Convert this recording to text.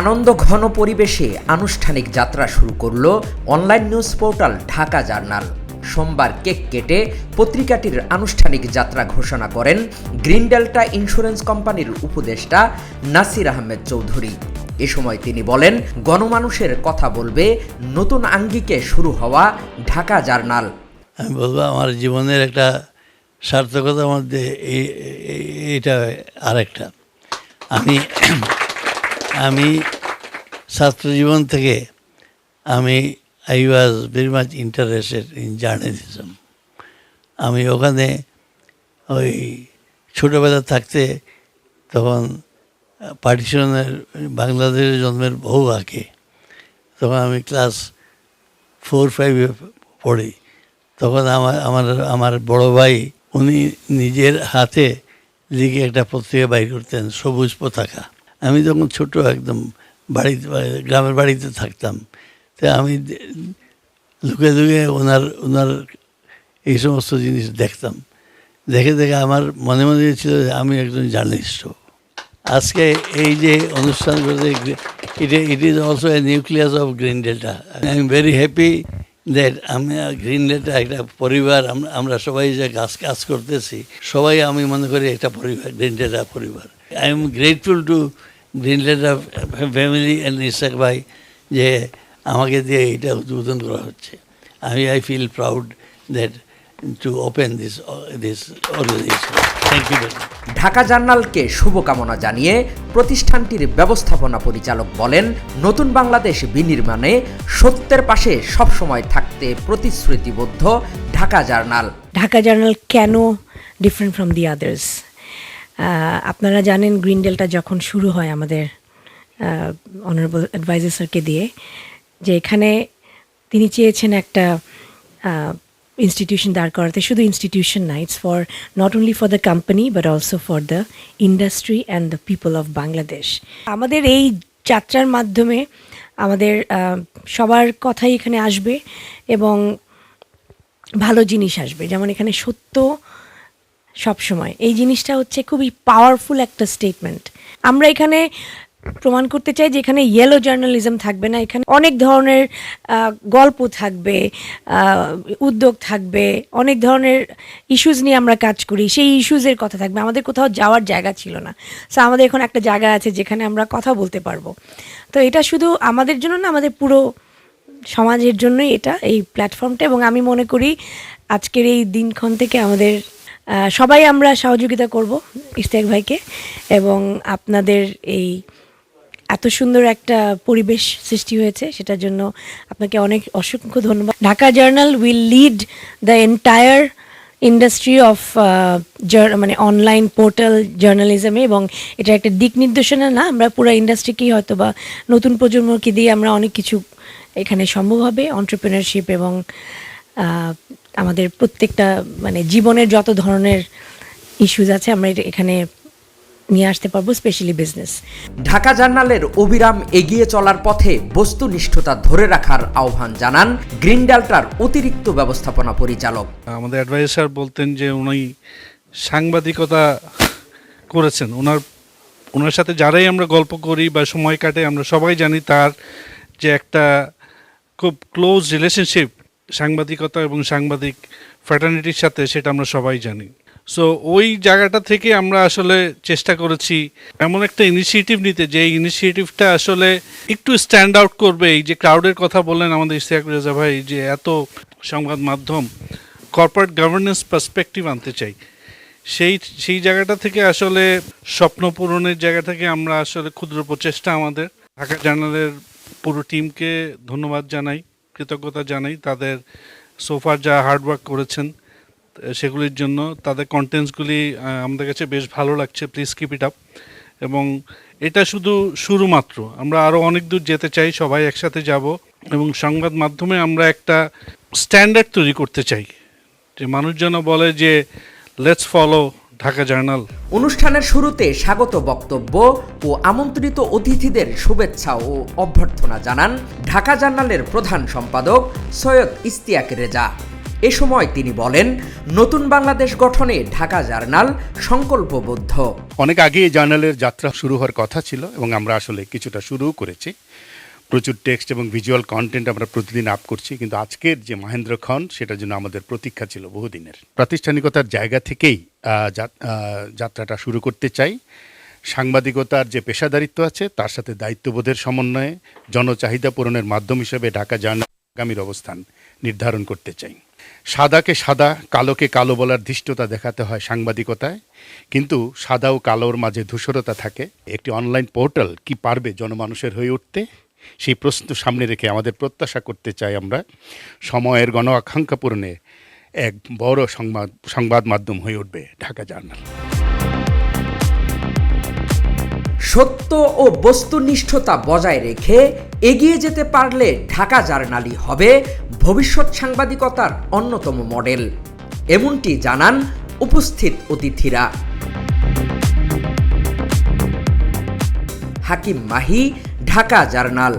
আনন্দ ঘন পরিবেশে আনুষ্ঠানিক যাত্রা শুরু করল online news portal Dhaka journal. সোমবার কেক কেটে পত্রিকাটির আনুষ্ঠানিক যাত্রা ঘোষণা করেন গ্রিন ডেল্টা ইন্স্যুরেন্স কোম্পানির উপদেষ্টা নাসির আহমেদ চৌধুরী। এ সময় তিনি বলেন, গণমানুষের কথা বলবে, নতুন আঙ্গিকে শুরু হওয়া ঢাকা জার্নাল। আমি বলব, আমার জীবনের একটা সার্থকতার মধ্যে এটা আরেকটা। আমি আমি ছাত্র জীবন থেকে আমি I was very much interested in journalism আমি ওখানে ওই ছোটোবেলা থাকতে তখন, পার্টিশনের, বাংলাদেশের জন্মের বহু আগে, তখন আমি ক্লাস ফোর ফাইভে পড়ি। তখন আমার আমার আমার বড় ভাই, উনি নিজের হাতে লিখে একটা পত্রিকা বাইর করতেন, সবুজ পতাকা। আমি তখন ছোট একদম বাড়িতে, গ্রামের বাড়িতে থাকতাম, তো আমি লুকে লুকে ওনার ওনার এই সমস্ত জিনিস দেখতাম। দেখে দেখে আমার মনে মনে ছিল আমি একজন জার্নালিস্ট। আজকে এই যে অনুষ্ঠান করতে it it is also a nucleus of green delta I am very happy that আমি গ্রিন ডেল্টা একটা পরিবার, আমরা সবাই যে গাছ কাজ করতেছি, সবাই আমি মনে করি একটা পরিবার গ্রিন ডেল্টা পরিবার। I am grateful to green delta family and Isaac ভাই যে আমাকে দিয়ে এটা উদ্বোধন করা হচ্ছে। আমি I feel proud that to open this this organization thank you very Dhaka জার্নালকে শুভকামনা জানিয়ে প্রতিষ্ঠানটির ব্যবস্থাপনা পরিচালক বলেন নতুন বাংলাদেশ বিনির্মাণে সত্যের পাশে সবসময় থাকতে প্রতিশ্রুতিবদ্ধ ঢাকা জার্নাল। ঢাকা জার্নাল কেন ডিফারেন্ট ফ্রম দি আদার্স আপনারা জানেন গ্রিন ডেলটা যখন শুরু হয় আমাদের অনারেবল অ্যাডভাইজার স্যারকে দিয়ে, যে এখানে তিনি চেয়েছেন একটা ইনস্টিটিউশন দাঁড় করাতে। শুধু ইনস্টিটিউশন না it's for not only for the company but also for the industry and the people of Bangladesh আমাদের এই যাত্রার মাধ্যমে আমাদের সবার কথাই এখানে আসবে এবং ভালো জিনিস আসবে। যেমন এখানে সত্য সব সময় এই জিনিসটা হচ্ছে খুবই পাওয়ারফুল একটা স্টেটমেন্ট আমরা এখানে প্রমাণ করতে চাই যে এখানে ইয়েলো জার্নালিজম থাকবে না, এখানে অনেক ধরনের গল্প থাকবে উদ্যোগ থাকবে, অনেক ধরনের ইস্যুজ নিয়ে আমরা কাজ করি, সেই ইস্যুজের কথা থাকবে। আমাদের কোথাও যাওয়ার জায়গা ছিল না। সো আমাদের এখন একটা জায়গা আছে যেখানে আমরা কথা বলতে পারব। তো এটা শুধু আমাদের জন্য না, আমাদের পুরো সমাজের জন্যই এটা এই প্ল্যাটফর্মটা এবং আমি মনে করি আজকের এই দিনক্ষণ থেকে আমাদের সবাই আমরা সহযোগিতা করব ইশতিয়াক ভাইকে এবং আপনাদের এই এত সুন্দর একটা পরিবেশ সৃষ্টি হয়েছে, সেটার জন্য আপনাকে অনেক অসংখ্য ধন্যবাদ। Dhaka journal will lead the entire industry of মানে অনলাইন পোর্টাল জার্নালিজমে এবং এটা একটা দিক নির্দেশনা না, আমরা পুরো ইন্ডাস্ট্রিকেই হয়তো বা নতুন প্রজন্মকে দিয়ে আমরা অনেক কিছু এখানে সম্ভব হবে অন্টারপ্রিনারশিপ এবং আমাদের প্রত্যেকটা মানে জীবনের যত ধরনের ইস্যুজ আছে আমরা এটা এখানে নিয়ে আসতে পারব স্পেশালি বিজনেস ঢাকা জার্নালের অবিরাম এগিয়ে চলার পথে বস্তুনিষ্ঠতা ধরে রাখার আহ্বান জানান গ্রিন ডেল্টার অতিরিক্ত ব্যবস্থাপনা পরিচালক। আমাদের অ্যাডভাইজার বলতেন যে উনি সাংবাদিকতা করেছেন। ওনার ওনার সাথে যারাই আমরা গল্প করি বা সময় কাটে আমরা সবাই জানি তার যে একটা খুব ক্লোজ রিলেশনশিপ সাংবাদিকতা এবং সাংবাদিক ফ্র্যাটার্নিটির সাথে সেটা আমরা সবাই জানি। সো ওই জায়গাটা থেকে আমরা আসলে চেষ্টা করেছি এমন একটা ইনিশিয়েটিভ নিতে, যে ইনিশিয়েটিভটা আসলে একটু স্ট্যান্ড আউট করবে। এই যে ক্রাউডের কথা বললেন আমাদের ইশতিয়াক রেজা ভাই, যে এত সংবাদ মাধ্যম কর্পোরেট গভর্নেন্স পার্সপেক্টিভ আনতে চাই। সেই সেই জায়গাটা থেকে আসলে স্বপ্ন পূরণের জায়গা থেকে আমরা আসলে ক্ষুদ্র প্রচেষ্টা আমাদের। ঢাকা জার্নালের পুরো টিমকে ধন্যবাদ জানাই। কৃতজ্ঞতা জানাই তাদের সোফার যা হার্ডওয়ার্ক করেছেন, সেগুলির জন্য তাদের কন্টেন্টসগুলি আমাদের কাছে বেশ ভালো লাগছে প্লিজ কিপ ইট আপ এবং এটা শুধু শুরু মাত্র, আমরা আরও অনেক দূর যেতে চাই, সবাই একসাথে যাব। এবং সংবাদ মাধ্যমে আমরা একটা স্ট্যান্ডার্ড তৈরি করতে চাই, যে মানুষ যেন বলে যে লেটস ফলো ঢাকা জার্নাল। অনুষ্ঠানের শুরুতে স্বাগত বক্তব্য ও আমন্ত্রিত অতিথিদের শুভেচ্ছা ও অভ্যর্থনা জানান ঢাকা জার্নালের প্রধান সম্পাদক সৈয়দ ইস্তিয়াক রেজা। এ সময় তিনি বলেন নতুন বাংলাদেশ গঠনে ঢাকা জার্নাল সংকল্পবদ্ধ। অনেক আগে জার্নালের যাত্রা শুরু হওয়ার কথা ছিল এবং আমরা আসলে কিছুটা শুরুও করেছি। প্রচুর টেক্সট এবং ভিজুয়াল কন্টেন্ট আমরা প্রতিদিন আপ করছি, কিন্তু আজকের যে মহেন্দ্র খন সেটার জন্য আমাদের প্রতীক্ষা ছিল বহুদিনের। প্রাতিষ্ঠানিকতার জায়গা থেকেই যাত্রাটা শুরু করতে চাই। সাংবাদিকতার যে পেশাদারিত্ব আছে, তার সাথে দায়িত্ববোধের সমন্বয়ে জনচাহিদা পূরণের মাধ্যম হিসেবে ঢাকা জার্নাল আগামীর অবস্থান নির্ধারণ করতে চাই। সাদাকে সাদা, কালোকে কালো বলার ধৃষ্টতা দেখাতে হয় সাংবাদিকতায়, কিন্তু সাদা ও কালোর মাঝে ধূসরতা থাকে। একটি অনলাইন পোর্টাল কি পারবে জনমানুষের হয়ে উঠতে? সেই প্রশ্ন সামনে রেখে আমাদের প্রত্যাশা করতে চাই আমরা, সময়ের গণ আকাঙ্ক্ষা পূরণে এক বড় সংবাদ সংবাদ মাধ্যম হয়ে উঠবে ঢাকা জার্নাল। সত্য ও বস্তুনিষ্ঠতা বজায় রেখে এগিয়ে যেতে পারলে ঢাকা জার্নালই হবে ভবিষ্যৎ সাংবাদিকতার অন্যতম মডেল। এমনটি জানান উপস্থিত অতিথিরা। হাকিম মাহি ঢাকা জার্নাল।